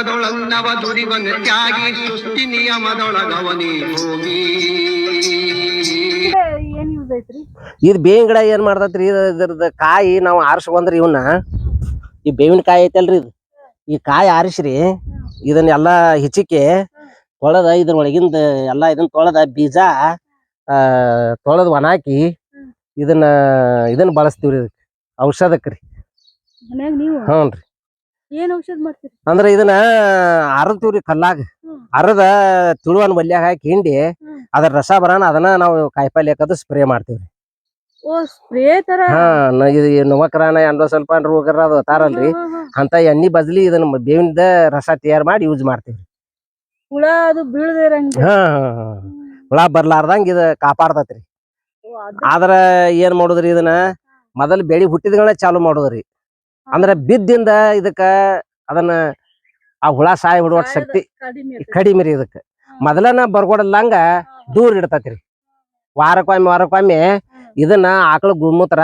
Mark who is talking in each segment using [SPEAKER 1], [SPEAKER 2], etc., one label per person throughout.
[SPEAKER 1] ಕಷ್ಟದೊಳನ್ನವ ದುರಿವನ ತ್ಯಾಗಿ ಸೃಷ್ಟಿ ನಿಯಮದೊಳಗವನಿ ಹೋಗಿ
[SPEAKER 2] ಏನ್ ಯೂಸ್ ಐತ್ರಿ?
[SPEAKER 3] ಇದು ಬೇವಿನ ಗಿಡ ಏನ್ ಮಾಡ್ತೈತ್ರಿ? ಇದ್ರದ ಕಾಯಿ ನಾವು ಆರಿಸ್ಕೊಂಡ್ರಿ ಇವನ್ನ ಈ ಬೇವಿನ ಕಾಯಿ ಐತಲ್ರಿ ಇದು. ಈ ಕಾಯಿ ಆರಿಸ್ರಿ ಇದನ್ನೆಲ್ಲ ಹಿಚಿಕೆ ತೊಳೆದ ಇದ್ರ ಒಳಗಿಂದ ಎಲ್ಲಾ ಇದನ್ನ ತೊಳೆದ ಬೀಜ ಆ ತೊಳೆದ್ ಒಣಾಕಿ ಇದನ್ನ ಇದನ್ನ ಬಳಸ್ತೀವ್ರಿ ಇದಕ್ಕೆ ಔಷಧಕ್ರಿ.
[SPEAKER 2] ಹ್ಞೂ
[SPEAKER 3] ರೀ
[SPEAKER 2] ಏನ್ ಔಷಧ ಮಾಡ್ತೀರಿ?
[SPEAKER 3] ಅಂದ್ರ ಇದನ್ನ ಅರದ್ತೀವ್ರಿ ಕಲ್ಲಾಗ. ಅರದ ತುಳುವನ್ ಬಲ್ಯಾಗ ಹಾಕಿ ಹಿಂಡಿ. ಅದ್ರ ರಸ ಬರೋಣ ಅದನ್ನ ನಾವು ಕಾಯಿಪಲ್ಲೆ ಹಾಕದು ಸ್ಪ್ರೇ ಮಾಡ್ತೀವ್ರಿ.
[SPEAKER 2] ಓ ಸ್ಪ್ರೇ ತರ?
[SPEAKER 3] ಹಾ ನ- ಇದು ನವಕರಾನ ಎಂಡೋ ಸ್ವಲ್ಪ ರೋಗರ ಅದು ತಾರಲ್ರಿ. ಅಂತ ಎಣ್ಣಿ ಬದ್ಲಿ ಇದನ್ನ ಬೇವಿಂದ ರಸ ತಯಾರು ಮಾಡಿ ಯೂಸ್ ಮಾಡ್ತೀವ್ರಿ.
[SPEAKER 2] ಹುಳ ಅದು ಬೀಳದೆ
[SPEAKER 3] ಹಾ ಹಾ, ಹಾ. ಹುಳ ಬರ್ಲಾರ್ದಂಗ ಇದ ಕಾಪಾಡ್ತತ್ರಿ. ಆದ್ರ ಏನ್ ಮಾಡುದ್ರಿ ಇದನ್ನ? ಮೊದಲ್ ಬೆಳಿ ಹುಟ್ಟಿದ್ಗಳನ್ನ ಚಾಲು ಮಾಡುದ್ರಿ. ಅಂದ್ರ ಬಿದ್ದಿಂದ ಇದಕ್ಕ ಅದನ್ನ ಆ ಹುಳ ಸಾಯಿ ಬಿಡುವ ಶಕ್ತಿ
[SPEAKER 2] ಕಡಿಮೆ
[SPEAKER 3] ರೀ ಇದಕ್ಕೆ. ಮೊದಲನ ಬರ್ಕೊಡಲ್ಲಂಗ ದೂರ ರೀ ವಾರಕ್ಕೊಮ್ಮೆ ವಾರಕ್ಕೊಮ್ಮೆ ಇದನ್ನ ಆಕಳ ಗುಮೂತ್ರ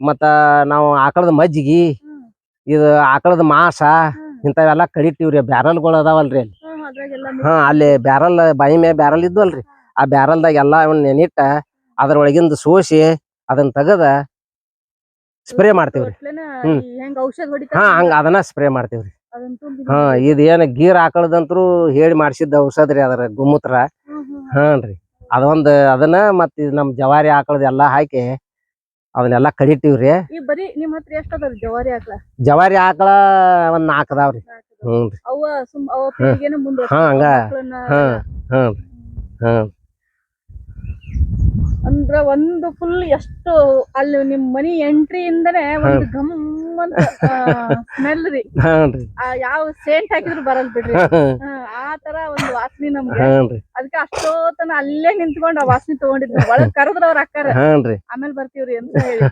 [SPEAKER 3] ಮತ್ತ ನಾವು ಆಕಳದ ಮಜ್ಜಿಗಿ ಇದು ಆಕಳದ ಮಾಸ
[SPEAKER 2] ಇಂತವೆಲ್ಲ
[SPEAKER 3] ಇಂಥವೆಲ್ಲ ಕಡಿತೀವ್ರಿ ಬ್ಯಾರಲ್ಗಳು ಅದಾವಲ್ರಿ ಅಲ್ಲಿ.
[SPEAKER 2] ಹಾ,
[SPEAKER 3] ಅಲ್ಲಿ ಬ್ಯಾರಲ್ ಬಾಯಿ ಮೇ ಬ್ಯಾರಲ್ ಇದ್ವಲ್ರಿ. ಆ ಬ್ಯಾರಲ್ದಾಗ ಎಲ್ಲ ಅವನ್ ನೆನಿಟ್ಟ ಅದ್ರ ಒಳಗಿಂದ ಸೋಸಿ ಅದನ್ನ ತೆಗದ ಸ್ಪ್ರೇ ಮಾಡ್ತೀವ್ರಿ. ಹ್ಮ್. ಹಾ ಹಂಗ ಅದನ್ನ ಸ್ಪ್ರೇ ಮಾಡ್ತೀವ್ರಿ. ಹಾ ಇದ್ ಏನ್ ಗೀರ್ ಆಕಳದಂತ್ರು ಹೇಳಿ ಮಾಡ್ಸಿದ್ದ ಔಷಧ ರೀ ಅದ್ರ ಗುಮೂತ್ರ
[SPEAKER 2] ಹ್ಮ್, ಹ್ಮ್, ಹ್ಮ್.
[SPEAKER 3] ಹಾನ್ರಿ ಅದೊಂದ್ ಅದನ್ನ ಮತ್ತ ಇದ್ ನಮ್ ಜವಾರಿ ಆಕಳದ ಎಲ್ಲಾ ಹಾಕಿ ಅದನ್ನೆಲ್ಲ ಕಡಿತೀವ್ರಿ
[SPEAKER 2] ಈ ಬರೀ ನಿಮ್ ಹತ್ರ ಎಷ್ಟ ಅದಾವ್ರಿ ಜವಾರಿ ಹಾಕಳ
[SPEAKER 3] ಜವಾರಿ ಆಕಳ ಒಂದ್ ನಾಲ್ಕ್ ಅದಾವ್ರಿ ಹಂಗ
[SPEAKER 2] ಅವ ಸುಮ್ ಅವ ಪೀಳಿಗೆನ ಮುಂದೆ
[SPEAKER 3] ಹಾ, ಹಂಗ. ಹಾ ಹ್ಮ್. ಹ್ಮ್.
[SPEAKER 2] ಅಂದ್ರ ಒಂದು ಫುಲ್ ಎಷ್ಟು ಅಲ್ಲಿ ನಿಮ್ ಮನಿ ಎಂಟ್ರಿ ಇಂದನೆ ಒಂದು ಗಮ್ ಅಂತ ಸ್ಮೆಲ್ ರೀ. ಆ ಯಾವ ಸೇಂಟ್ ಹಾಕಿದ್ರು ಬರಲ್ ಬಿಡ್ರಿ. ಆ ತರ ಒಂದು ವಾಸನೆ ನಮ್ಗೆ.
[SPEAKER 3] ಅದಕ್ಕೆ
[SPEAKER 2] ಅದಕ್ಕೆ ಅಷ್ಟೋತನ ಅಲ್ಲೇ ನಿಂತ್ಕೊಂಡು ಆ ವಾಸನೆ ತಗೊಂಡಿದ್ರು ಒಳಗ್ ಕರೆದ್ರ ಅವ್ರ ಅಕ್ಕಾರ. ಆಮೇಲೆ ಬರ್ತೀವ್ರಿ ಅಂತ ಹೇಳಿ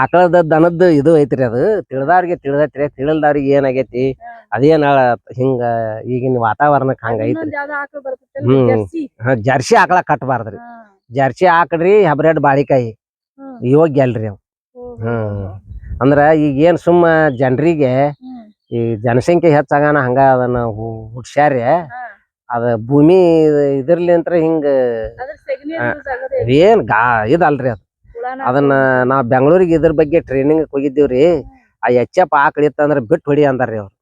[SPEAKER 3] ಆಕಳದ ದನದ್ದು ಇದು ಐತ್ರಿ ಅದು. ತಿಳಿದವ್ರಿಗೆ ತಿಳಿದೈತ್ರಿ. ತಿಳಿಲ್ದವ್ರಿಗೆ ಏನಾಗೈತಿ ಅದೇನ ಹಿಂಗ ಈಗಿನ ವಾತಾವರಣಕ್ಕೆ ಹಂಗ ಐತ್ರಿ.
[SPEAKER 2] ಜರ್ಸಿ.
[SPEAKER 3] ಆಕಳ ಕಟ್ಟಬಾರ್ದ್ರಿ. ಜರ್ಸಿ ಹಾಕಡ್ರಿ ಹಬ್ರೆಡ್ ಬಾಳಿಕಾಯಿ.
[SPEAKER 2] ಇವಾಗ
[SPEAKER 3] ಯೋಗ್ಯ ಅಲ್ರಿ ಅವ್
[SPEAKER 2] ಹ್ಮ್.
[SPEAKER 3] ಅಂದ್ರ ಈಗ ಏನ್ ಸುಮ್ಮ ಜನರಿಗೆ ಈ ಜನಸಂಖ್ಯೆ ಹೆಚ್ಚಾಗಾನ ಹಂಗ ಅದನ್ನ ಹು- ಹುಡ್ಸ್ಯಾರಿ
[SPEAKER 2] ಹಾ.
[SPEAKER 3] ಅದ ಭೂಮಿ ಇದ್ರಲಿಂತ್ರ ಹಿಂಗ ಏನ್ ಗಾ ಇದಲ್ರಿ ಅದು. ಅದನ್ನ ನಾವ್ ಬೆಂಗಳೂರಿಗೆ ಇದ್ರ ಬಗ್ಗೆ ಟ್ರೈನಿಂಗ್ ಹೋಗಿದ್ದೀವ್ರಿ. ಆ ಎಚ್ಚಪ್ಪ ಆಕಳ ಇತ್ತಂದ್ರ ಬಿಟ್ಟು ಹೊಡಿ ಅಂದಾರ್ರಿ ಅವ್ರು.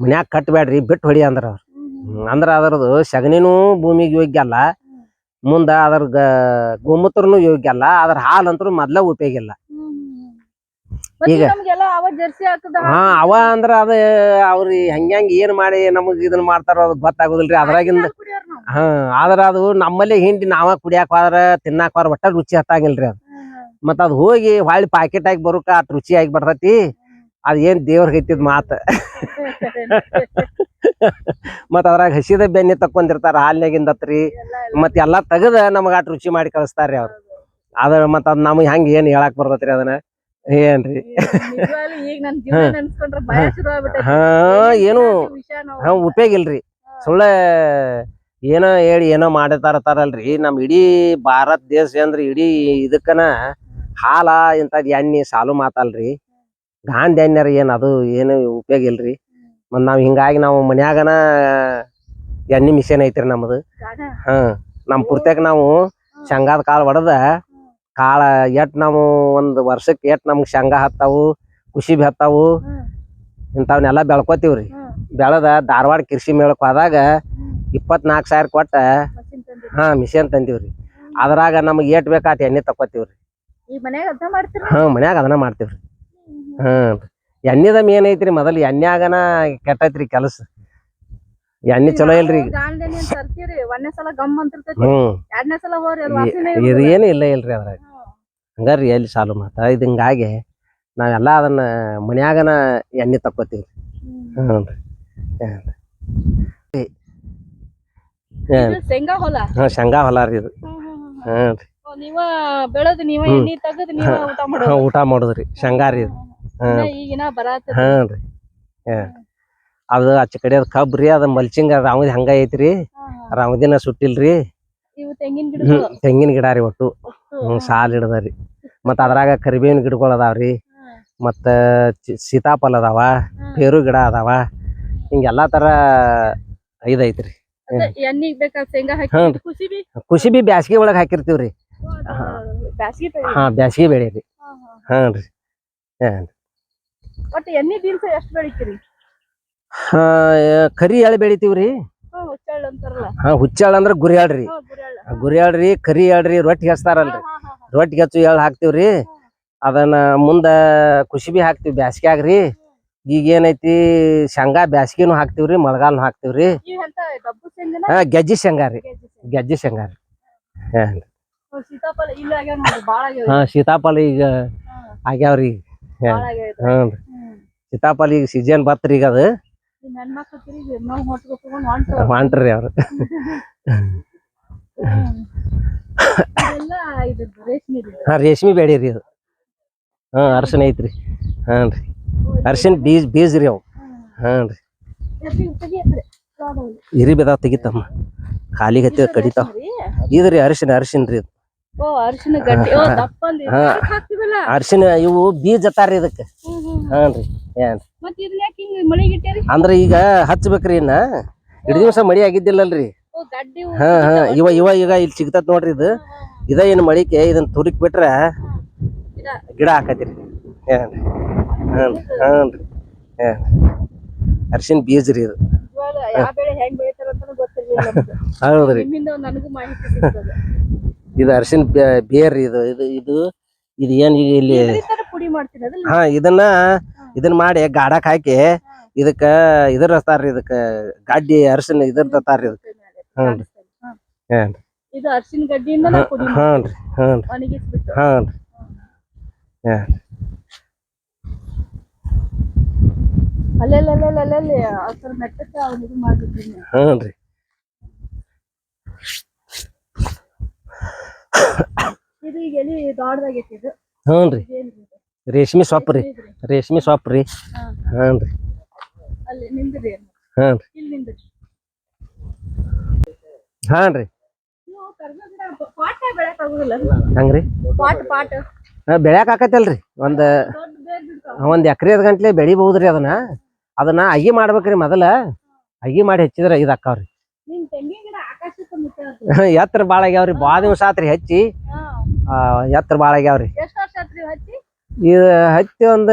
[SPEAKER 3] ಮನ್ಯಾಗ ಕಟ್ಬ್ಯಾಡ್ರಿ ಬಿಟ್ಟು ಹೊಡಿ ಅಂದ್ರ ಅವ್ರು. ಅಂದ್ರ ಅದ್ರದ್ದು ಸಗಣಿನೂ ಭೂಮಿಗೆ ಯೋಗ್ಯ ಅಲ್ಲ. ಮುಂದ ಅದ್ರ ಗೋಮೂತ್ರನು ಯೋಗ್ಯ ಅಲ್ಲ ಅದ್ರ ಹಾಲಂತೂ ಮೊದ್ಲ ಉಪಯೋಗ ಇಲ್ಲ. ಈಗ- ಹಾ ಅವ ಅಂದ್ರ ಅದ ಅವ್ರಿ ಹಂಗ್ಯಾಂಗ ಏನ್ ಮಾಡಿ ನಮಗ್ ಇದನ್ನ ಮಾಡ್ತಾರ ಅದು ಗೊತ್ತಾಗುದಿಲ್ರಿ. ಅದ್ರಾಗಿಂದ ಹಾ ಆದ್ರ ಅದು ನಮ್ಮಲ್ಲಿ ಹಿಂಡಿ ನಾವ ಕುಡಿಯಾಕ ಹೋದ್ರ ತಿನ್ನಾಕ ಹೋದ್ರ ಒಟ್ಟ ರುಚಿ ಹತ್ತಾಗಿಲ್ರಿ ಅದ್. ಮತ್ತ ಅದ್ ಹೋಗಿ ಹೊಳ್ಳಿ ಪಾಕೆಟ್ ಆಗಿ ಬರುಕ ಅಟ್ ರುಚಿ ಆಗಿ ಬರ್ತೈತಿ. ಅದ್ ಏನ್ ದೇವ್ರಿಗೆ ಐತಿದ್ ಮಾತ. ಮತ್ತ ಅದ್ರಾಗ ಹಸಿದ ಬೆನ್ನೆ ತಕ್ಕೊಂಡಿರ್ತಾರ ಹಾಲ್ನಾಗಿಂದತ್ರಿ ಮತ್ ಎಲ್ಲಾ ತೆಗದ ನಮಗ ಅಟ್ ರುಚಿ ಮಾಡಿ ಕಳಿಸ್ತಾರ್ರಿ ಅವ್ರು. ಅದ ಮತ್ತ ಅದ್ ನಮಗ್ ಹೆಂಗ್ ಏನ್ ಹೇಳಕ್ ಬರ್ತೈತ್ರಿ ಅದನ್ನ? ಏನ್ರಿ? ಹಾ. ಏನು ಹಾ ಉಪಯೋಗ ಇಲ್ರಿ. ಸುಳ್ಳ ಏನೋ ಹೇಳಿ ಏನೋ ಮಾಡತಾರತಾರಲ್ರಿ ನಮ್ ಇಡೀ ಭಾರತ ದೇಶ ಅಂದ್ರ ಇಡೀ ಇದಕ್ಕನ ಹಾಲ ಇಂಥದ್ ಎಣ್ಣಿ ಸಾಲು ಮಾತಲ್ರಿ. ಗಾಂಧಿ ಅನ್ಯಾರ ಏನ್ ಅದು ಏನು ಉಪಯೋಗ ಇಲ್ರಿ? ಮತ್ ನಾವ್ ಹಿಂಗಾಗಿ ನಾವು ಮನ್ಯಾಗನ ಎಣ್ಣೆ ಮಿಷನ್ ಐತ್ರಿ ನಮ್ದು. ಹಾ ನಮ್ ಪುರ್ತೆಕ್ ನಾವು ಶೇಂಗಾದ ಕಾಳು ಒಡದ ಕಾಳ ಎಟ್ ನಾವು ಒಂದ್ ವರ್ಷಕ್ ಎಟ್ ನಮ್ಗ್ ಶೇಂಗಾ ಹತ್ತಾವು ಕುಸಿಬಿ ಹತ್ತಾವು
[SPEAKER 2] ಇಂಥವನ್ನೆಲ್ಲ
[SPEAKER 3] ಇಂಥವ್ನೆಲ್ಲ ಬೆಳ್ಕೊತೀವ್ರಿ. ಬೆಳದ ಧಾರವಾಡ ಕೃಷಿ ಮೇಳಕ್ ಹೋದಾಗ ಇಪ್ಪತ್ನಾಲ್ಕು ಸಾವಿರ ಕೊಟ್ಟ. ಹಾ ಮಿಷನ್ ತಂದಿವ್ರಿ. ಅದ್ರಾಗ ನಮಗ್ ಏಟ್ ಬೇಕಾತ ಎಣ್ಣೆ ತಕೋತೀವ್ರಿ
[SPEAKER 2] ಮಾಡ್ತೀರ?
[SPEAKER 3] ಹಾ ಮನ್ಯಾಗ ಅದನ್ನ ಮಾಡ್ತೀವ್ರಿ. ಹ್ಮ್. ಎಣ್ಣೆದ ಮೇನ್ ಐತ್ರಿ ಮೊದಲು ಎಣ್ಣ್ಯಾಗನ ಕೆಟ್ಟೈತ್ರಿ ಕೆಲಸ. ಎಣ್ಣೆ ಚಲೋ ಇಲ್ರಿ ಹ್ಮ್. ಇದು ಏನು ಇಲ್ಲ ಇಲ್ರಿ ಅದ್ರಾಗ. ಹಂಗಾರಿ ಎಲ್ಲಿ ಸಾಲು ಮಾತ ಇದು ಹಿಂಗಾಗಿ ನಾವೆಲ್ಲ ಅದನ್ನ ಮನ್ಯಾಗನ ಎಣ್ಣೆ ತಕ್ಕೋತೀವ್ರಿ. ಹ್ಞೂ ರೀ. ಶೇಂಗಾ ಹೊಲ? ರೀ ಇದು. ಹ್ಞೂ ರೀ.
[SPEAKER 2] ನೀವ ಬೆಳೆದು ನೀವ ಎಣ್ಣಿ ತೆಗದ್ ನೀವ ಊಟ
[SPEAKER 3] ಹಾ,
[SPEAKER 2] ಮಾಡೋದು
[SPEAKER 3] ಊಟ ಮಾಡುದ್ರಿ ಶಂಗಾರಿ ರೀ ಇದು
[SPEAKER 2] ಇನ್ನ ಈಗಿನ
[SPEAKER 3] ಹಾ ರೀ. ಹಾ ಅದು ಆಚೆ ಕಡೆ ಅದು ಕಬ್ ರೀ ಅದು ಮಲ್ಚಿಂಗ್ ರಾಮದಿ ಹಂಗ ಐತ್ರಿ. ರಾಮದಿನ ಸುಟ್ಟಿಲ್ರಿ.
[SPEAKER 2] ಇವು ತೆಂಗಿನ ಗಿಡಗಳು?
[SPEAKER 3] ತೆಂಗಿನ ಗಿಡ ರೀ ಒಟ್ಟು. ಹ್ಮ್ ಸಾಲ್ ಹಿಡ್ದರಿ. ಮತ್ತ ಅದ್ರಾಗ ಕರಿಬೇವಿನ ಗಿಡಗಳು ಅದಾವ್ರಿ ಮತ್ತ ಚಿ- ಸೀತಾಫಲ ಅದಾವ ಪೇರು ಗಿಡ ಅದಾವ. ಹಿಂಗೆಲ್ಲಾ ತರ ಇದೈತ್ರಿ
[SPEAKER 2] ಹ್ಮ್ ಎಣ್ಣಿಗ್ ಬೇಕಾದ ಶೇಂಗಾ ಹಾಕಿ
[SPEAKER 3] ಹ್ಞೂ.
[SPEAKER 2] ಕುಸಿಬಿ?
[SPEAKER 3] ಕುಸಿಬಿ ಬ್ಯಾಸ್ಗಿ ಒಳಗ್ ಹಾಕಿರ್ತೀವ್ರಿ.
[SPEAKER 2] ಬ್ಯಾಸ್ಗಿ ಬ್ಯಾಸಿಗೆ
[SPEAKER 3] ಹಾ ಬ್ಯಾಸ್ಗಿ ಬೆಳೆ ರೀ.
[SPEAKER 2] ಹ್ಞೂ.
[SPEAKER 3] ಹಾನ್ ರೀ. ಹಾಂ
[SPEAKER 2] ಒಟ್ಟ ಎಣ್ಣಿ ದಿನಸ ಎಷ್ಟ್ ಬೆಳಿತೀರಿ?
[SPEAKER 3] ಹಾ ಕರಿ ಎಳೆ ಬೆಳಿತೀವ್ರಿ
[SPEAKER 2] ರೀ.
[SPEAKER 3] ಹಾಂ ಹುಚ್ಚಾಳ ಅಂದ್ರೆ ಗುರಿಯಾಳ್ರಿ
[SPEAKER 2] ಹ್ಮ್ ಗುರಿ
[SPEAKER 3] ಗುರಿಯಾಳ್ರಿ ಕರಿ ಎಳ್ರಿ ರೊಟ್ಟಿ ಹಚ್ತಾರಲ್ರಿ. ರೊಟ್ಟಿ ಹಚ್ಚು ಎಳ್ ಹಾಕ್ತಿವ್ರಿ ಅದನ್ನ ಮುಂದ ಕುಸಿಬಿ ಹಾಕ್ತಿವಿ ಬ್ಯಾಸ್ಗ್ಯಾಗ್ರಿ ಈಗ ಏನೈತಿ ಶೇಂಗಾ ಬ್ಯಾಸ್ಗಿನೂ ಹಾಕ್ತಿವ್ರಿ ಮಳೆಗಾಲನು ಹಾಕ್ತಿವ್ರಿ ಹಾ ಗೆಜ್ಜಿ ಶೇಂಗಾ ರೀ.
[SPEAKER 2] ಗೆಜ್ಜೆ ಶೇಂಗಾ.
[SPEAKER 3] ಗೆಜ್ಜಿ ಶೇಂಗಾ ರೀ. ಹಾ ಹಾ ಸೀತಾಫಲ ಈಗ ಆಗ್ಯಾವ್ರಿ.
[SPEAKER 2] ಹ್ಮ್.
[SPEAKER 3] ಸೀತಾಫಲ ಈಗ ಸೀಸನ್ ಬತ್ರಿ ಈಗ ಅದು.
[SPEAKER 2] ಹೊಂಟ್ರು.
[SPEAKER 3] ಅವ್ರು. ಹಾ ರೇಷ್ಮಿ ಬೇಡಿ ರೀ ಅದು. ಹಾ ಅರ್ಶಿನ ಐತ್ರಿ. ಹಾನ್ ರೀ. ಅರ್ಶಿನ ಬೀಜ ಬೀಜ ರೀ ಅವು. ಹಾನ್ ರೀ. ಇರಿ ಬಿದಾವ್ ತೆಗಿತಮ್ಮ. ಖಾಲಿಗೆ ಹತ್ತಿರ ಕಡಿತಾವ.
[SPEAKER 2] ರೀ?
[SPEAKER 3] ಇದ್ರಿ ಅರಿಶಿನ ಅರಿಶಿನ ರೀ
[SPEAKER 2] ಓ ಅರಿಶಿನ
[SPEAKER 3] ಇವು ಬೀಜ ತಾರ್ರಿ ಇದಕ್ಕೆ.
[SPEAKER 2] ಹಾನ್ರಿ ಹ್ಮ್
[SPEAKER 3] ಹಾನ್ ರೀ ಏನ್?
[SPEAKER 2] ಮತ್ ಇದನ್ನ ಯಾಕೆ ಹಿಂಗ್ ಮಳಿಗಿಟ್ಟೇರಿ
[SPEAKER 3] ಅಂದ್ರ ಈಗ ಹಚ್ಬೇಕ್ರಿ ಇನ್ನ. ಇಡೀ ದಿವಸ ಮಳಿ ಆಗಿದ್ದಿಲ್ಲಲ್ರಿ.
[SPEAKER 2] ಹೂ-
[SPEAKER 3] ಹಾ. ಇವ ಇವ ಈಗ ಇಲ್ಲಿ ಸಿಗ್ತದ ನೋಡ್ರಿ ಇದು. ಇದ ಏನ್ ಮಳಿಕೆ ಇದನ್ನ ತುರಿಕ್ ಬಿಟ್ರ ಗಿಡ. ಹಾಕತಿರಿ ಏನ್? ಹಾನ್ ಹಾನ್ರಿ ಏನ್? ಅರ್ಶಿನ ಬೀಜ ರೀ ಇದು. ಹೌದ್ರಿ. ಇದು ಅರಿಶಿನ ಬೇರ್ ಇದು ಇದು ಇದು ಇದು ಏನ್ ಈಗ ಇಲ್ಲಿ ಹಾ ಇದನ್ನ ಇದನ್ನ ಮಾಡಿ ಗಾಡಕ್ ಹಾಕಿ ಇದಕ್ಕ ಇದ್ರ ಹಚ್ತಾರ್ರಿ ಇದಕ್ಕ ಗಡ್ಡಿ ಅರಿಶಿನ ಇದ್ರ ತಾರ್ರಿ ಇದಕ್ಕ ಹ್ಞೂ ರೀ
[SPEAKER 2] ಹಾ.
[SPEAKER 3] ಏನ್
[SPEAKER 2] ಇದು ಅರ್ಶಿನ ಗಡ್ಡಿಯಿಂದ
[SPEAKER 3] ರೀ
[SPEAKER 2] ಮೆಟ್ಟಕ್ಕೆ ನೀವು.
[SPEAKER 3] ರೀ
[SPEAKER 2] ಇದು ಈಗ ದೊಡ್ಡದಾಗೈತಿ ಇದು?
[SPEAKER 3] ಹ್ಞೂ ರೀ
[SPEAKER 2] ಇದು?
[SPEAKER 3] ರೇಷ್ಮೆ ಸೊಪ್ಪು ರೀ.
[SPEAKER 2] ಇದ್ರಿ.
[SPEAKER 3] ರೇಷ್ಮೆ ಸೊಪ್ಪು ರೀ.
[SPEAKER 2] ಹಾ.
[SPEAKER 3] ರೀ
[SPEAKER 2] ಅಲ್ಲಿ ನಿಂದ್ರಿ
[SPEAKER 3] ಹಾನ್ ರೀ
[SPEAKER 2] ಇಲ್ಲಿ ನಿಂದ್ರಿ.
[SPEAKER 3] ಹಾನ್ ರೀ
[SPEAKER 2] ನೀವು ಕರ್ಬೇವ್ ಗಿಡ ಪಾಟ ಬೆಳಕ್ ಆಗುದಿಲ್ಲ
[SPEAKER 3] ಹಂಗ್ರಿ?
[SPEAKER 2] Pot pot.
[SPEAKER 3] ಹಾ, ಬೆಳ್ಯಾಕ ಆಕತ್ತಲ್ರಿ ಒಂದ್
[SPEAKER 2] ದೊಡ್ಡ ಬೇರ್ ಬಿಡ್ತಾವ.
[SPEAKER 3] ಒಂದ್ ಎಕರೆ ಗಂಟ್ಲೆ ಬೆಳಿಬಹುದ್ರಿ ಅದನ್ನ. ಅದನ್ನ ಅಗಿ ಮಾಡ್ಬೇಕ್ರಿ ಮೊದಲ. ಅಗಿ ಮಾಡಿ ಹೆಚ್ಚಿದ್ರೆ ಇದ್ ಅಕ್ಕಾವ್ರಿ
[SPEAKER 2] ನಿಮ್ ತೆಂಗಿನ ಗಿಡ ಆಕಾಶಕ್ಕೆ ಮುಟ್ಟ
[SPEAKER 3] ಎತ್ತರ ಬಾಳ ಆಗ್ಯಾವ್ರಿ ಬಾಳ ದಿವಸ ಆತ್ರಿ ಹಚ್ಚಿ. ಎತ್ತರ ಬಾಳ ಆಗ್ಯಾವ್ರಿ. ಇದು ಹತ್ತಿ ಒಂದ್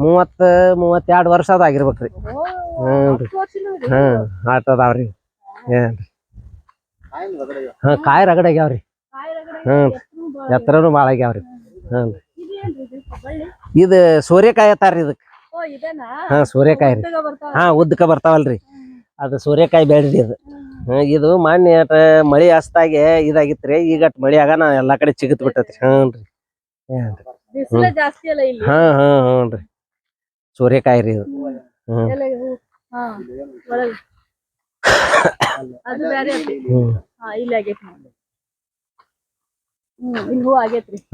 [SPEAKER 3] ಮೂವತ್ತ ಮೂವತ್ತೆರಡು ವರ್ಷ ಅದ ಆಗಿರ್ಬೇಕ್ರಿ. ಹ್ಞೂ. ಹ್ಮ್ ಆಟ ಅದಾವ್ರಿ. ಏನ್ರಿ ಹಾ ಕಾಯಿ ರಗಡ ಆಗ್ಯಾವ್ರಿ. ಹ್ಮ್. ಎತ್ತರನು ಬಾಳ ಆಗ್ಯಾವ್ರಿ. ಹ್ಮ್
[SPEAKER 2] ಇದು
[SPEAKER 3] ಸೂರ್ಯಕಾಯಿ ಅತ್ತಾರ್ರಿ ಇದಕ್.
[SPEAKER 2] ಓ ಇದನ್ನ
[SPEAKER 3] ಹಾ ಸೂರ್ಯಕಾಯಿ ರೀ. ಹಾ ಉದ್ದಕ ಬರ್ತಾವಲ್ರಿ. ಅದು ಸೂರ್ಯಕಾಯಿ ಬೇಡ್ರಿ ಇದು ಹ್ಮ್, ಇದು ಮೊನ್ನೆ ಅಟ ಮಳಿ ಹಸ್ತಾಗೆ ಇದಾಗಿತ್ರಿ. ಈಗ ಅಟ್ ಮಳಿ ಆಗ ನಾ ಎಲ್ಲಾ ಕಡೆ ಚಿಗತ್ ಬಿಟ್ಟತ್ರಿ. ಹ್ಞೂನ್ರಿ
[SPEAKER 2] ಇಲ್ಲಿ?
[SPEAKER 3] ಹಾ ಹಾ ಹ್ಞೂನ್ರಿ ಸೂರ್ಯಕಾಯಿ ರೀ ಇದು. ಹ್ಮ್.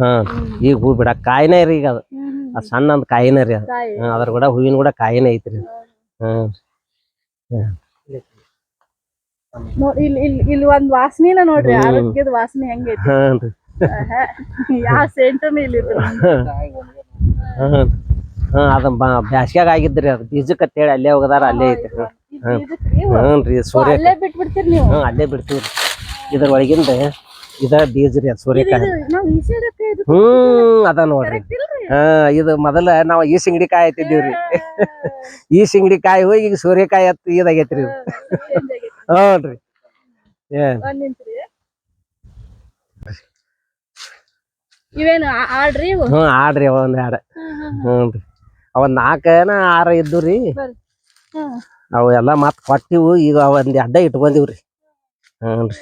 [SPEAKER 2] ಹಾ.
[SPEAKER 3] ಈಗ ಹೂ ಬಿಡ ಕಾಯಿನೇ ರೀ ಈಗ ಅದು. ಅದ್ ಸಣ್ಣ ಒಂದ್ ಕಾಯಿನೇ ರೀ ಅದು. ಅದ್ರ ಕೂಡ ಹೂವಿನ ಕೂಡ ಕಾಯಿನೇ ಐತ್ರಿ ಹ್ಮ್.
[SPEAKER 2] ನೋಡ್ ಇಲ್ಲಿ ಇಲ್ಲಿ ಇಲ್ಲಿ ಒಂದ್ ವಾಸನಿನ ನೋಡ್ರಿ ಆರೋಗ್ಯದ ವಾಸನೆ ಹೆಂಗೈತಿ.
[SPEAKER 3] ಹ್ಞೂ
[SPEAKER 2] ಯಾವ ಸೆಂಟರ್ನು ಇಲ್ಲಿ
[SPEAKER 3] ಹಾ ಅದ ಬ್ಯಾಸ್ಗ್ಯಾಗ ಆಗಿದ್ರಿ ಅದು. ಬೀಜಕ್ಕೆ ಅಂತೇಳಿ ಅಲ್ಲೇ ಹೋಗದಾರ ಅಲ್ಲೇ ಐತಿ ಹ್ಞೂ ರೀ ಸೂರ್ಯ
[SPEAKER 2] ಅಲ್ಲೇ ಬಿಟ್ಬಿಡ್ತೀರಿ ನೀವು?
[SPEAKER 3] ಹ್ಞೂ ಅಲ್ಲೇ ಬಿಡ್ತೀವಿ ಇದ್ರ ಒಳಗಿಂದ ಇದ ಬೀಜ ರೀ ಅದು ಸೂರ್ಯಕಾಯಿ. ಹ್ಮ್ ಅದ ನೋಡ್ರಿ. ಹಾ ಇದು ಮೊದಲ ನಾವ್ ಈ ಸಿಂಗಡಿ ಕಾಯಿ ಐತಿದ್ದೀವ್ರಿ ಈ ಸಿಂಗಡಿ ಕಾಯಿ ಹೋಗಿ ಈಗ ಸೂರ್ಯಕಾಯಿ ಅತ್ತ ಇದಾಗೈತ್ರಿ ಇದು. ಹ್ಞೂನ್ರಿ ಏನ್
[SPEAKER 2] ಇವೇನು ಆಡ್ರಿ ಇವು?
[SPEAKER 3] ಹ್ಞೂ ಆಡ್ರಿ ಅವ ಒಂದ್ ಎರಡು. ಹ್ಞೂನ್ರಿ ಅವ ನಾಲ್ಕನ ಆರ ಇದ್ದು ರೀ.
[SPEAKER 2] ಮತ್ತೆ
[SPEAKER 3] ಅವು ಎಲ್ಲ ಮತ್ ಕೊಟ್ಟಿವು ಈಗ ಒಂದ್ ಅಡ್ಡ ಇಟ್ಕೊಂದಿವ್ರಿ ಹ್ಞೂನ್ರಿ?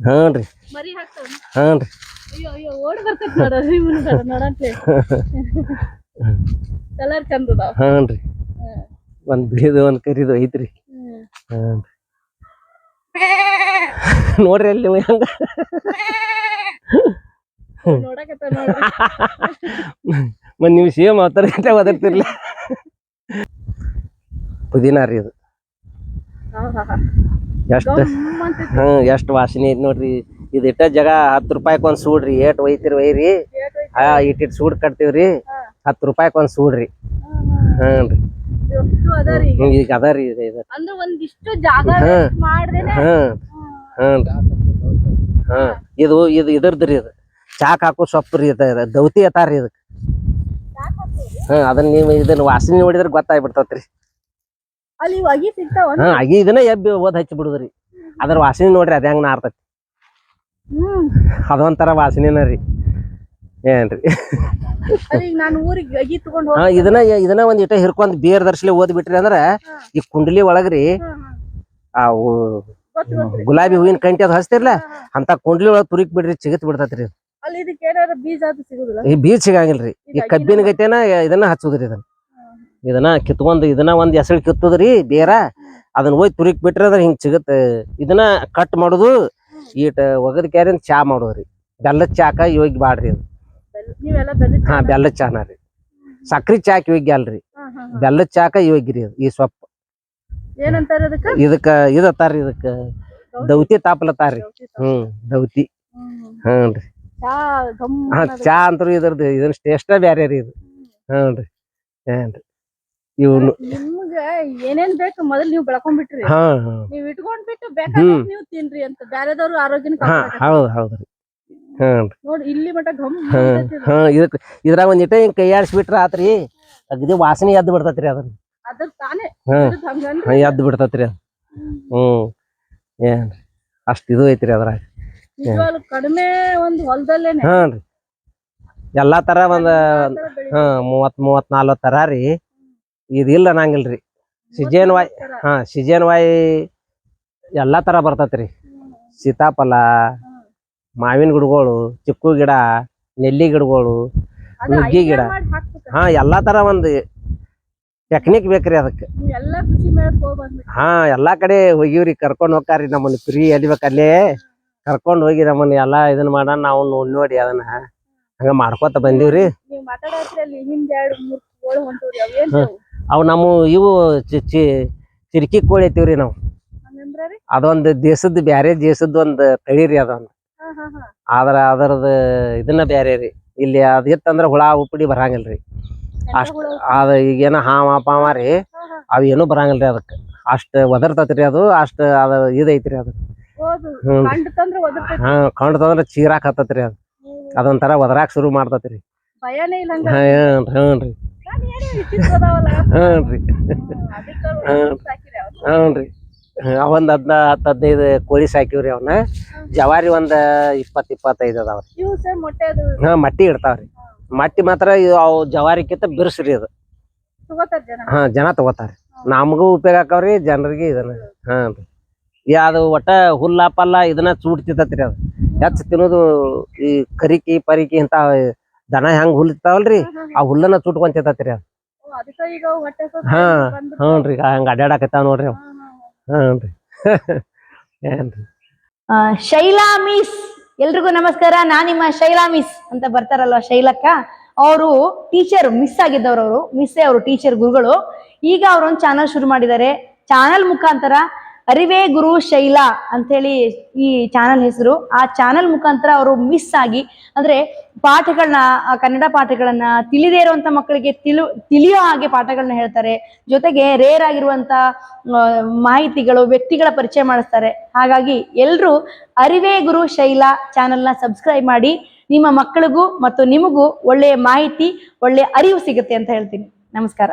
[SPEAKER 3] ಹ್ಞೂನ್ರಿ
[SPEAKER 2] ಮರಿ ಹಾಕ್ತಾವ
[SPEAKER 3] ಹ್ಞೂನ್ರಿ
[SPEAKER 2] ಅಯ್ಯೋ ಅಯ್ಯೋ ಓಡಿ ಬರ್ತೈತಿ ನೋಡ್ರಿ ಮುಂದ ನೋಡಂತ್ಲೆ ಕಲರ್
[SPEAKER 3] ಹ್ಞೂನ್ರಿ ಒಂದ್ ಬಿಳಿದು ಒಂದ್ ಕರಿದು ಐತ್ರಿ. ನೋಡ್ರಿ ಅಲ್ಲಿ ನೀವು ಹೆಂಗ? ಒಂದ್ ನಿಮಿಷ ಸೇಮ್ ಅವತ್ತರ ಗಂಟೆ ಒದರ್ತಿರ್ಲಿ ಪುದೀನ ರೀ ಇದು ಎಷ್ಟು ಹ್ಮ್ ಎಷ್ಟ್ ವಾಸನೆ ಐತಿ ನೋಡ್ರಿ. ಇದ್ ಇಟ್ಟ ಜಾಗ ಹತ್ತು ರೂಪಾಯಿಗೆ ಒಂದ್ ಸೂಡ್ರಿ ಏಟ್ ಒಯ್ತಿರಿ ಒಯ್ರಿ. ಹಾಂ ಇಟ್ಟಿಟ್ಟು ಸೂಡ್ ಕಟ್ತೀವ್ರಿ. ಹತ್ತು ರೂಪಾಯಿಗೆ ಒಂದ್ ಸೂಡ್ರಿ
[SPEAKER 2] ಹಾ, ಹಾ.
[SPEAKER 3] ಹ್ಞೂನ್ರಿ
[SPEAKER 2] ಎಷ್ಟು ಅದ ರೀ. ಈಗ.
[SPEAKER 3] ಅದ ರೀ ಇದು ಇದು.
[SPEAKER 2] ಅಂದ್ರೆ ಒಂದಿಷ್ಟು ಜಾಗ
[SPEAKER 3] ಹಾ.
[SPEAKER 2] ಮಾಡ್ದೇನೆ
[SPEAKER 3] ಹ್ಮ್ ಹ್ಮ್ ಹಾ. ಇದು ಇದು ರೀ ಇದು. ಚಾಕ್ ಹಾಕೋ ಸೊಪ್ಪು ರೀ ಇದು. ದೌತಿ ಅತಾರ್ರಿ ಇದಕ್ಕೆ. ಹಾ ಅದನ್ನ ನೀವು ಇದನ್ನ ವಾಸನೆ ನೋಡಿದ್ರೆ ಗೊತ್ತಾಗ್ಬಿಡ್ತತ್ರಿ
[SPEAKER 2] ಅಲ್ಲಿ ಅಗಿ ಸಿಗ್ತಾವ
[SPEAKER 3] ಹಾ ಆಗಿ ಇದನ್ನ ಎಬ್ಬಿ ಓದ್ ಹಚ್ಚಿ ಬಿಡುದ್ರಿ ಅದ್ರ ವಾಸನೆ ನೋಡ್ರಿ ಅದ ಹೆಂಗ್ ನಾರ್ತತಿ.
[SPEAKER 2] ಹ್ಮ್.
[SPEAKER 3] ಅದೊಂಥರ ವಾಸನೆನ ರೀ. ಏನ್ರಿ?
[SPEAKER 2] ನಾನು ಊರಿಗೆ ಅಗಿ ತಗೊಂಡ್
[SPEAKER 3] ಹಾ ಇದನ್ನ ಇದನ್ನ ಒಂದ್ ಇಟ ಹಿರ್ಕೊಂಡ್ ಬೇರ್ ದರ್ಶಲಿ ಓದ್ ಬಿಟ್ರಿ ಅಂದ್ರ ಈ ಕುಂಡ್ಲಿ ಒಳಗ್ರಿ ಆ
[SPEAKER 2] ಗೊತ್ತು
[SPEAKER 3] ಗುಲಾಬಿ ಹೂವಿನ ಕಂಟಿ ಅದು ಹಚ್ತಿರ್ಲ? ಅಂತ ಕುಂಡ್ಲಿ ಒಳಗ್ ತುರಿಕ್ ಬಿಡ್ರಿ ಚಿಗತ್ ಬಿಡ್ತತ್ರಿ.
[SPEAKER 2] ಅಲ್ಲಿ ಇದಕ್ಕೆ ಏನಾರ ಬೀಜ ಅದು ಸಿಗುದಿಲ್ಲ?
[SPEAKER 3] ಈ ಬೀಜ ಸಿಗಂಗಿಲ್ರಿ. ಈ ಕಬ್ಬಿನ ಗೈತೆನ ಇದನ್ನ ಹಚ್ಚುದ್ರಿ ಇದನ್ನ. ಇದನ್ನ ಕಿತ್ಕೊಂಡ್ ಇದನ್ನ ಒಂದ್ ಎಸಳು ಕಿತ್ತುದ್ರಿ ಬೇರ. ಅದನ್ನ ಹೋಗಿ ತುರಿಕ್ ಬಿಟ್ರಿ ಅಂದ್ರೆ ಹಿಂಗ್ ಸಿಗತ್ ಇದನ್ನ ಕಟ್ ಮಾಡುದು ಈಟ ಒಗದ್ ಕ್ಯಾರಿಂದ ಚಾ ಮಾಡುದ್ರಿ. ಬೆಲ್ಲದ ಚಾಕ ಯೋಗಿ ಬಾಡ್ರಿ
[SPEAKER 2] ಅದು. ನೀವೆಲ್ಲ ಬೆಲ್ಲ
[SPEAKER 3] ಹಾ ಬೆಲ್ಲದ ಚಾನ ರೀ. ಸಕ್ರಿ ಚಾಕ್ ಯೋಗ್ಯ ಅಲ್ರಿ. ಬೆಲ್ಲದ ಚಾಕ ಯೋಗ್ಯ ಈ ಸೊಪ್ಪು.
[SPEAKER 2] ಏನಂತಾರ ಅದಕ್ಕ?
[SPEAKER 3] ಇದಕ್ಕ ಇದತ್ತಾರ ಇದಕ್ಕ. ದೌತಿ? ತಾಪಲತ್ತಾರಿ ಹ್ಮ್ ದೌತಿ. ಹ್ಞೂ ಹಾ ಚಾ ಅಂತೂ ಇದ್ರದ್ದು ಇದನ್ನ ಟೇಸ್ಟ ಬ್ಯಾರೆ ರೀ ಇದು. ಹ್ಞೂ ಏನ್ರಿ. ಇವ್ನು
[SPEAKER 2] ನಿಮ್ಗ ಏನೇನ್ ಬೇಕು ಮೊದಲು ನೀವು ಬೆಳ್ಕೊಂಡ್ಬಿಟ್ರಿ.
[SPEAKER 3] ಹಾ ಹಾ.
[SPEAKER 2] ನೀವು ಇಟ್ಕೊಂಡ್ಬಿಟ್ಟು ಬೇಕಾದ್ರೆ ನೀವು ತಿನ್ರಿ ಅಂತ ಬ್ಯಾರೆದವ್ರು ಆರೋಗ್ಯನ
[SPEAKER 3] ಹಾ. ಹೌದು ಹೌದ್ರಿ ಹ್ಞೂ ರೀ
[SPEAKER 2] ಇಲ್ಲಿ ಮಟ ಘಮ್
[SPEAKER 3] ಹಾ. ಹಾ ಇದ್ರಾಗ ಒಂದ್ ಹಿಂಗೆ ಕೈಯಾಡ್ಸ್ಬಿಟ್ರ ಆತ್ರಿ. ಅಗದಿ ವಾಸನೆ ಎದ್ದು ಬಿಡ್ತತ್ರಿ ಅದನ್ನ.
[SPEAKER 2] ಅದ್ರ ತಾನೇ.
[SPEAKER 3] ಹಾ.
[SPEAKER 2] ಇದ್ರದ್ ಹಂಗಂದ್ರ
[SPEAKER 3] ಹಾ, ಎದ್ದು ಬಿಡ್ತತ್ರಿ ಅದು. ಹ್ಮ್. ಏನ್ರಿ ಅಷ್ಟು ಇದು ಐತ್ರಿ ಅದ್ರಾಗ.
[SPEAKER 2] ನಿಜವಾಗ್ಲೂ ಕಡಿಮೆ ಒಂದು ಹೊಲದಲ್ಲೇನೆ.
[SPEAKER 3] ಹಾ ರೀ. ಎಲ್ಲಾ ತರ ಒಂದ್
[SPEAKER 2] ಆ ಥರ ಒಂದು
[SPEAKER 3] ಹಾ ಮೂವತ್ ಮೂವತ್ ನಾಲ್ವತ್ ತರ ರೀ. ಇದ್ ಇಲ್ಲ ಅನ್ನಂಗಿಲ್ರಿ ಸಿಜನ್ ವಾಯ್. ಹಾ ಸಿಜೇನ್ ವಾಯ್ ಎಲ್ಲಾ ತರ ಬರ್ತೈತ್ರಿ. ಸೀತಾಫಲ ಮಾವಿನ ಗಿಡಗಳು ಚಿಕ್ಕು ಗಿಡ ನೆಲ್ಲಿ ಗಿಡಗಳು ನುಗ್ಗಿ ಗಿಡ. ಹಾ ಎಲ್ಲಾ ತರ ಒಂದು ಟೆಕ್ನಿಕ್ ಬೇಕ್ರಿ ಅದಕ್ಕೆ. ಹಾ ಎಲ್ಲಾ ಕಡೆ ಹೋಗಿವ್ರಿ ಕರ್ಕೊಂಡ್ ಹೋಗ್ತಾರ್ರಿ ನಮ್ಮನ್ನ ಫ್ರೀ ಎಲ್ಲಿ ಬೇಕಲ್ಲೇ ಕರ್ಕೊಂಡ್ ಹೋಗಿ ನಮ್ಮನ್ನ ಎಲ್ಲಾ ಇದನ್ನ ಮಾಡ ನಾವು ನೋಡಿ ನೋಡಿ ಅದನ್ನ ಹಂಗ ಮಾಡ್ಕೊತ ಬಂದಿವ್ರಿ.
[SPEAKER 2] ಅವ್ ಅಲ್ಲಿ
[SPEAKER 3] ನಮ್ಮ ಇವು ಚಿರ್ಕಿ ಕೋಳಿ ಐತಿವ್ರಿ ನಾವು. ಅದೊಂದು ದೇಶದ ಬ್ಯಾರೆ ದೇಶದ ಒಂದ್ ತಳಿರಿ ಅದೊಂದ್. ಆದ್ರ ಅದರದ ಇದನ್ನ ಬ್ಯಾರೆ ರೀ ಇಲ್ಲಿ ಅದ್ ಇತ್ತಂದ್ರ ಹುಳ ಉಪ್ಪಡಿ ಬರಂಗಿಲ್ರಿ. ಅಷ್ಟ? ಅದ ಈಗೇನ ಹಾವ ಪಾವ ರೀ ಅವ ಏನು ಬರಂಗಿಲ್ರಿ ಅದಕ್ಕ. ಅಷ್ಟ್ ಒದರ್ತತ್ರಿ ಅದು ಅಷ್ಟ್ ಅದ ಇದೈತ್ರಿ ಅದು. ಹ್ಮ್.
[SPEAKER 2] ಕಂಡ ತಂದ್ರ ಒದರ್ತೈತಿ.
[SPEAKER 3] ಹಾ ಕಾಣ್ತಂದ್ರ ಚೀರಾಕ್ ಹತ್ತತ್ರಿ ಅದು. ಅದೊಂಥರ ಒದರಾಕ್ ಶುರು ಮಾಡ್ತತ್ರಿ.
[SPEAKER 2] ಹ್ಞೂ ಇಲ್ಲ ರೀ
[SPEAKER 3] ಹ್ಞೂ ಹ್ಞೂನ್ರಿ
[SPEAKER 2] ಹ್ಞೂ ಏನೋ
[SPEAKER 3] ಅವಂದ್ ಹದ್ನ ಹತ್ತು ಹದಿನೈದು ಕೋಳಿ ಸಾಕಿವ್ರಿ ಅವನ್ನ ಜವಾರಿ ಒಂದ್ ಇಪ್ಪತ್ ಇಪ್ಪತ್ತೈದು ಅದಾವ
[SPEAKER 2] ಇವು ಸಹ ಮೊಟ್ಟೆ ಅದು.
[SPEAKER 3] ಹಾ ಮಟ್ಟಿ ಇಡ್ತಾವ್ರಿ. ಮಟ್ಟಿ ಮಾತ್ರ ಇವ್ ಅವು ಜವಾರಿಕ್ಕಿಂತ ಬಿರ್ಸ್ರಿ ಅದು.
[SPEAKER 2] ತಗೋತಾರೆ ಜನ?
[SPEAKER 3] ಹಾ ಜನ ತಗೋತಾರ ನಮಗೂ ಉಪಯೋಗ ಆಕಾವ್ರಿ ಜನರಿಗೆ ಇದನ್ನ. ಹಾ ರೀ. ಅದು ಒಟ್ಟ ಹುಲ್ಲ ಪಲ್ಲ ಇದನ್ನ ಚೂಟ್ ತಿಂತತ್ರಿ ಅದು. ಹೆಚ್ಚ ತಿನ್ನೋದು ಈ ಕರಿಕಿ ಪರಿಕಿ ಅಂತ ದನ ಹೆಂಗ್ ಹುಲ್ ಇರ್ತಾವಲ್ರಿ ಆ ಹುಲ್ಲನ್ನ ಚೂಟ್ ತಿಂತತ್ರಿ ಅದು ಹಾ
[SPEAKER 2] ಹ್ಞೂ
[SPEAKER 3] ರೀ ಹಂಗ ಅಡ್ಯಾಡಕತ್ತಾವ ನೋಡ್ರಿ ಅವ್.
[SPEAKER 4] ಶೈಲಾ ಮಿಸ್. ಎಲ್ರಿಗೂ ನಮಸ್ಕಾರ. ನಾನ್ ನಿಮ್ಮ ಶೈಲಾ ಮಿಸ್ ಅಂತ ಬರ್ತಾರಲ್ವ ಶೈಲಕ್ಕ? ಅವರು ಟೀಚರ್ ಮಿಸ್ ಆಗಿದ್ದವ್ರು ಅವರು ಮಿಸ್ಸೇ ಅವರು ಟೀಚರ್ ಗುರುಗಳು. ಈಗ ಅವರೊಂದು ಚಾನಲ್ ಶುರು ಮಾಡಿದ್ದಾರೆ. ಚಾನಲ್ ಮುಖಾಂತರ ಅರಿವೇ ಗುರು ಶೈಲಾ ಅಂತೇಳಿ ಈ ಚಾನಲ್ ಹೆಸರು. ಆ ಚಾನಲ್ ಮುಖಾಂತರ ಅವರು ಮಿಸ್ ಆಗಿ, ಅಂದ್ರೆ ಪಾಠಗಳನ್ನ ಕನ್ನಡ ಪಾಠಗಳನ್ನ ತಿಳಿದೇ ಇರುವಂತ ಮಕ್ಕಳಿಗೆ ತಿಳು, ತಿಳಿಯೋ ಹಾಗೆ ಪಾಠಗಳನ್ನ ಹೇಳ್ತಾರೆ. ಜೊತೆಗೆ ರೇರ್ ಆಗಿರುವಂತ ಮಾಹಿತಿಗಳು, ವ್ಯಕ್ತಿಗಳ ಪರಿಚಯ ಮಾಡಿಸ್ತಾರೆ. ಹಾಗಾಗಿ ಎಲ್ಲರೂ ಅರಿವೇ ಗುರು ಶೈಲಾ ಚಾನಲ್ನ ಸಬ್ಸ್ಕ್ರೈಬ್ ಮಾಡಿ, ನಿಮ್ಮ ಮಕ್ಕಳಿಗೂ ಮತ್ತು ನಿಮಗೂ ಒಳ್ಳೆಯ ಮಾಹಿತಿ, ಒಳ್ಳೆಯ ಅರಿವು ಸಿಗುತ್ತೆ ಅಂತ ಹೇಳ್ತೀನಿ. ನಮಸ್ಕಾರ.